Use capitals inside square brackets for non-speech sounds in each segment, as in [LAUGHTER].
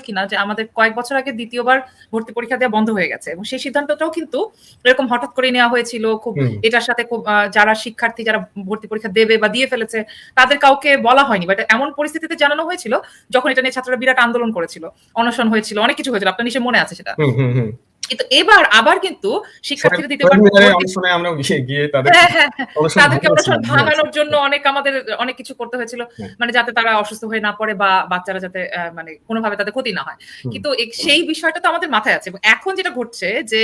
কিনা যে আমাদের কয়েক বছর আগে দ্বিতীয়বার ভর্তি পরীক্ষা দেওয়া বন্ধ হয়ে গেছে। এবং সেই সিদ্ধান্তটাও কিন্তু এরকম হঠাৎ করে নেওয়া হয়েছিল খুব এটার সাথে খুব যারা শিক্ষার্থী যারা ভর্তি পরীক্ষা দেবে বা দিয়ে ফেলেছে তাদের কাউকে বলা হয়নি। বাট এমন পরিস্থিতিতে জানানো হয়েছিল যখন এটা নিয়ে ছাত্ররা বিরাট আন্দোলন করেছিল অনশন হয়েছিল অনেক কিছু হয়েছিল। আপনার নিশ্চয় মনে আছে সেটা। কিন্তু এবার আবার কিন্তু শিক্ষার্থীরা তাদের হ্যাঁ, হ্যাঁ, হ্যাঁ। তাদেরকে। ভাঙানোর জন্য অনেক আমাদের অনেক কিছু করতে হয়েছিল। মানে যাতে তারা অসুস্থ হয়ে না পড়ে বা বাচ্চারা যাতে মানে কোনোভাবে তাদের ক্ষতি না হয়। কিন্তু সেই বিষয়টা তো আমাদের মাথায় আছে। এখন যেটা ঘটছে যে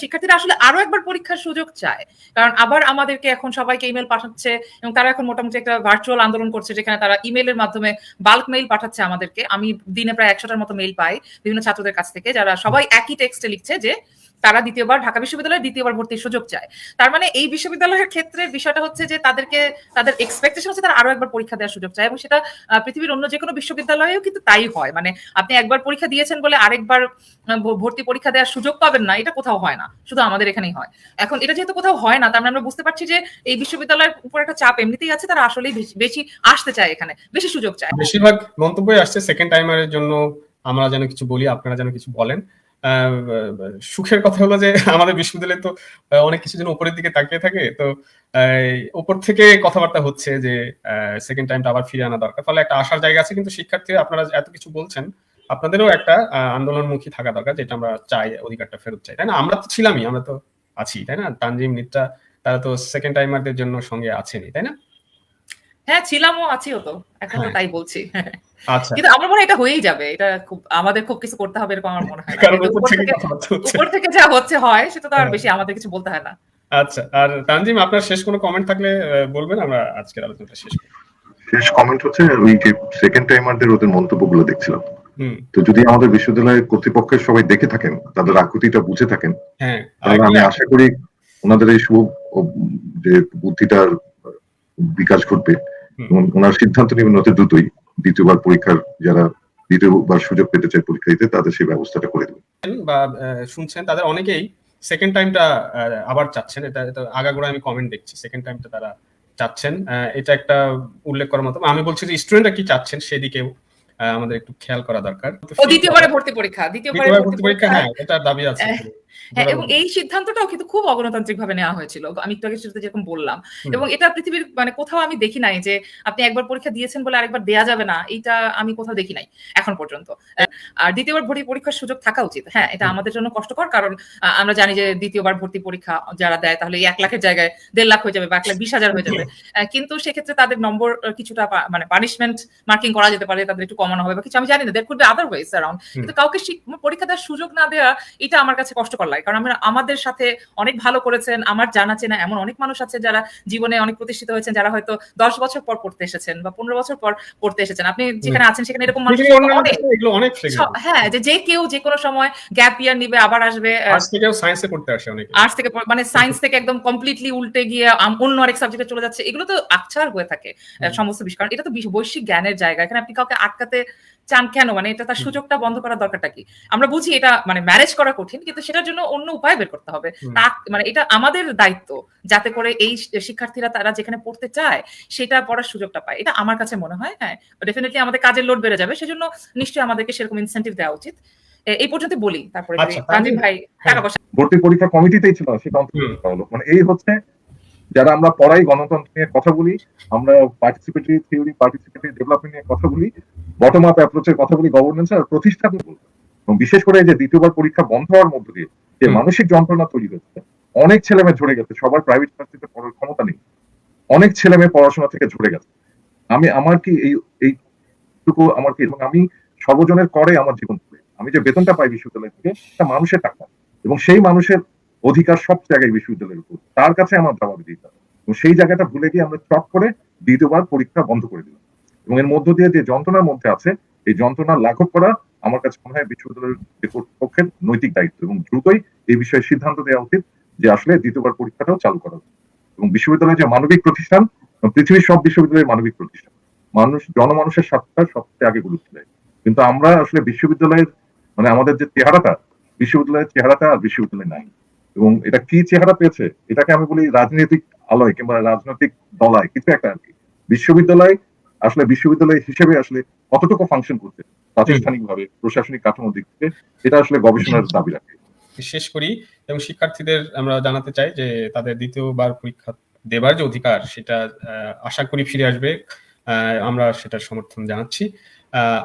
শিক্ষার্থীরা আসলে আরও একবার পরীক্ষার সুযোগ চায়। কারণ আবার আমাদেরকে এখন সবাইকে ইমেল পাঠাচ্ছে এবং তারা এখন মোটামুটি একটা ভার্চুয়াল আন্দোলন করছে যেখানে তারা ইমেলের মাধ্যমে বাল্ক মেইল পাঠাচ্ছে আমাদেরকে। আমি দিনে প্রায় একশোটার মতো মেইল পাই বিভিন্ন ছাত্রদের কাছ থেকে যারা সবাই একই টেক্সটে লিখছে। যে তারা দ্বিতীয়বার ঢাকা বিশ্ববিদ্যালয়ে দ্বিতীয়বার ভর্তির সুযোগ চায়। তার মানে এই বিশ্ববিদ্যালয়ের ক্ষেত্রে বিষয়টা হচ্ছে যে তাদেরকে, তাদের এক্সপেকটেশন হচ্ছে তারা আরও একবার পরীক্ষা দেওয়ার সুযোগ চায় এবং সেটা পৃথিবীর অন্য যে কোনো বিশ্ববিদ্যালয়েও কিন্তু তাই হয়। মানে আপনি একবার পরীক্ষা দিয়েছেন বলে আরেকবার ভর্তি পরীক্ষা দেওয়ার সুযোগ পাবেন না, এটা কোথাও হয় না। শুধু আমাদের এখানেই হয়। এখন এটা যেহেতু কোথাও হয় না, তার মানে আমরা বুঝতে পারছি যে এই বিশ্ববিদ্যালয়ের উপর একটা চাপ এমনিতেই আছে, তারা আসলেই বেশি- আসতে চায় এখানে, বেশি সুযোগ চায়। বেশিরভাগ মন্তব্যই আসছে সেকেন্ড টাইমারের জন্য আমরা যেন কিছু বলি, আপনারা যেন কিছু বলেন। সুখের কথা হলো যে আমাদের বিশ্ববিদ্যালয়ে তো অনেক কিছু যেন উপরের দিকে তাকিয়ে থাকে। তো উপর থেকে কথাবার্তা হচ্ছে যে সেকেন্ড টাইমটা আবার ফিরে আনা দরকার। ফলে একটা আসার জায়গা আছে কিন্তু শিক্ষার্থী আপনারা এত কিছু বলছেন, আপনাদেরও একটা আন্দোলনমুখী থাকা দরকার, যেটা আমরা চাই, অধিকারটা ফেরত চাই। তাই না? আমরা তো ছিলামই, আমরা তো আছি, তাই না? তানজিম, নিত্রা, তারা তো সেকেন্ড টাইমারদের জন্য সঙ্গে আছেনই, তাই না? হ্যাঁ ছিলামও আছিও তো। এখন তো হ্যাঁ। তাই বলছি। আচ্ছা। কিন্তু আমার মনে হয় এটা হয়েই যাবে। এটা খুব আমাদের খুব কিছু করতে হবে এরকম আমার মনে হয় উপর থেকে যা হচ্ছে। হয় সেটা তো আর হ্যাঁ। বেশি আমাদের কিছু বলতে হয় না। আচ্ছা আর তানজিম আপনার শেষ কোনো কমেন্ট থাকলে বলবেন? আমরা আজকের আলোচনাটা শেষ করি। শেষ কমেন্ট হচ্ছে ওই যে সেকেন্ড টাইমারদের ওদের মন্তব্যগুলো দেখছিলাম। হুম। তো যদি আমাদের বিশ্ববিদ্যালয়ের কর্তৃপক্ষের সবাই দেখে থাকেন তাদের আকুতিটা বুঝে থাকেন হ্যাঁ তাহলে আমি আশা করি ওনাদের এই শুভ যে বুদ্ধিটার বিকাশ ঘটবে। ওনার সিদ্ধান্ত নেবেন অতি দ্রুতই দ্বিতীয়বার পরীক্ষার যারা দ্বিতীয়বার সুযোগ পেতে চায় পরীক্ষা দিতে তাদের সেই ব্যবস্থাটা করে দেবেন বা আহ, শুনছেন তাদের অনেকেই সেকেন্ড টাইমটা আবার চাচ্ছেন। এটা এটা আগাগোড়া আমি কমেন্ট দেখছি সেকেন্ড টাইমটা তারা চাচ্ছেন। আহ, এটা একটা উল্লেখ করার মতো। আমি বলছি যে স্টুডেন্টরা কি চাচ্ছেন সেদিকেও আহ, আমাদের একটু খেয়াল করা দরকার। ও দ্বিতীয়বারে ভর্তি পরীক্ষা দ্বিতীয়বারে ভর্তি পরীক্ষা হ্যাঁ এটা দাবি আছে হ্যাঁ, হ্যাঁ এবং এই সিদ্ধান্তটাও কিন্তু খুব অগণতান্ত্রিক ভাবে নেওয়া হয়েছিল আমি একটু আগে শুরুতে যেরকম বললাম। এবং এটা পৃথিবীর মানে কোথাও আমি দেখি নাই যে আপনি একবার পরীক্ষা দিয়েছেন বলে আরেকবার দেয়া যাবে না এটা আমি কোথাও দেখি নাই এখন পর্যন্ত। আর দ্বিতীয়বার ভর্তি পরীক্ষার সুযোগ থাকা উচিত। হ্যাঁ এটা আমাদের জন্য কষ্টকর কারণ আমরা জানি যে দ্বিতীয়বার ভর্তি পরীক্ষা যারা দেয় তাহলে এক লাখের জায়গায় দেড় লাখ হয়ে যাবে বা এক লাখ বিশ হাজার হয়ে যাবে। [LAUGHS] কিন্তু সেক্ষেত্রে তাদের নম্বর কিছুটা মানে পানিশমেন্ট মার্কিং করা যেতে পারে তাদের একটু কমানো হবে বা কিছু আমি জানি না there could be other ways around কিন্তু কাউকে পরীক্ষা দেওয়ার সুযোগ না দেওয়া এটা আমার কাছে কষ্টকর লাগে কারণ আমরা আমাদের সাথে অনেক ভালো করেছেন আমার জানা চেনা এমন অনেক মানুষ আছে যারা জীবনে অনেক প্রতিষ্ঠিত হয়েছেন যারা হয়তো দশ বছর পর পড়তে এসেছেন বা পনেরো বছর পর পড়তে এসেছেন। আপনি যেখানে আছেন সেখানে এরকম মানুষ অনেক। হ্যাঁ যে যে কেউ যে কোনো সময় গ্যাপ ইয়ার নিবে আবার আসবে আর্টস সায়েন্সে পড়তে আসে অনেকে। আর্টস থেকে মানে সায়েন্স থেকে একদম কমপ্লিটলি উল্টে গিয়ে অন্য আরেক সাবজেক্টে চলে যাচ্ছে এগুলো তো আকছার হয়ে থাকে সমস্ত বিষয়। কারণ এটা তো বৈশ্বিক জ্ঞানের জায়গা। এখানে আপনি কাউকে আটকাতে চান কেন? মানে এটা তার সুযোগটা বন্ধ করার দরকারটা কি? আমরা বুঝি এটা মানে ম্যানেজ করা কঠিন কিন্তু সেটার জন্য অন্য উপায় বের করতে হবে। তা মানে এটা আমাদের দায়িত্ব যাতে করে এই শিক্ষার্থীরা তারা যেখানে পড়তে চায় সেটা পড়ার সুযোগটা পায়। এটা আমার কাছে মনে হয় হ্যাঁ। ডেফিনেটলি আমাদের কাজের লোড বেড়ে যাবে সেজন্য নিশ্চয়ই আমাদেরকে সেরকম ইনসেন্টিভ দেওয়া উচিত। এই পর্যন্ত বলি তারপরে আচ্ছা, ভাই হ্যাঁ। টাকা পয়সা ভর্তি পরীক্ষা কমিটিতেই ছিল সেটা হলো। মানে এই হচ্ছে যারা আমরা পড়াই গণতন্ত্র নিয়ে কথা বলি আমরা পার্টিসিপেটরি থিওরি পার্টিসিপেটরি ডেভেলপমেন্ট নিয়ে কথা বলি বটম আপ অ্যাপ্রোচের কথা বলি গভর্নেন্স আর প্রতিষ্ঠা এবং বিশেষ করে যে দ্বিতীয়বার পরীক্ষা বন্ধ হওয়ার মধ্য দিয়ে যে। মানসিক যন্ত্রণা তৈরি হচ্ছে অনেক ছেলে মেয়ে ঝরে গেছে সবার প্রাইভেট ভার্সিটিতে পড়ার ক্ষমতা নেই অনেক ছেলে মেয়ে পড়াশোনা থেকে ঝরে গেছে আমি আমার কি এই এইটুকু আমার কি এবং আমি সর্বজনের করে আমার জীবন। আমি যে বেতনটা পাই বিশ্ববিদ্যালয় থেকে সেটা মানুষের টাকা এবং সেই মানুষের অধিকার সব জায়গায় বিশ্ববিদ্যালয়ের উপর। তার কাছে আমার জবাব দিতে হবে। সেই জায়গাটা ভুলে গিয়ে আমরা চট করে দ্বিতীয়বার পরীক্ষা বন্ধ করে দিলাম। এবং এর মধ্য দিয়ে যে যন্ত্রণার মধ্যে আছে, এই যন্ত্রণা লাঘব করা আমার কাছে মনে হয় বিশ্ববিদ্যালয়ের কর্তৃপক্ষের নৈতিক দায়িত্ব এবং দ্রুতই এই বিষয়ে সিদ্ধান্ত দেওয়া উচিত যে আসলে দ্বিতীয়বার পরীক্ষাটাও চালু করা উচিত। এবং বিশ্ববিদ্যালয় যে মানবিক প্রতিষ্ঠান পৃথিবীর সব বিশ্ববিদ্যালয়ের মানবিক প্রতিষ্ঠান, মানুষ, জনমানুষের স্বার্থটা সবচেয়ে আগে গুরুত্ব দেয়। কিন্তু আমরা আসলে বিশ্ববিদ্যালয়ের মানে আমাদের যে চেহারাটা, বিশ্ববিদ্যালয়ের চেহারাটা আর বিশ্ববিদ্যালয় নাই। এবং এটা কি চেহারা পেয়েছে? এটাকে আমি বলি রাজনৈতিক আলয় কিংবা রাজনৈতিক দলায় কিছু একটা আর কি। বিশ্ববিদ্যালয় আসলে বিশ্ববিদ্যালয় হিসেবে আসলে কতটুকু ফাংশন করছে প্রাতিষ্ঠানিকভাবে প্রশাসনিক কাঠামোর দিক থেকে এটা আসলে গবেষণার দাবি রাখে। শেষ করি এবং শিক্ষার্থীদের আমরা জানাতে চাই যে তাদের দ্বিতীয়বার পরীক্ষা দেবার যে অধিকার সেটা আশা করি ফিরে আসবে। আহ, আমরা সেটার সমর্থন জানাচ্ছি। আহ,